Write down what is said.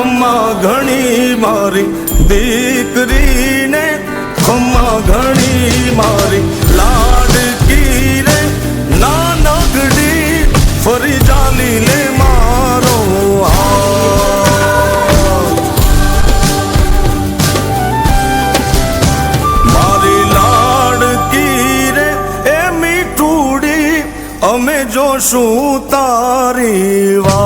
ખમ્મા ઘણી મારી દીકરીને, ખમ્મા ઘણી મારી લાડકી રે નાનકડી ફરી જાની લે મારો મારી લાડકી રે એ મીઠુડી અમે જોશું તારી વાત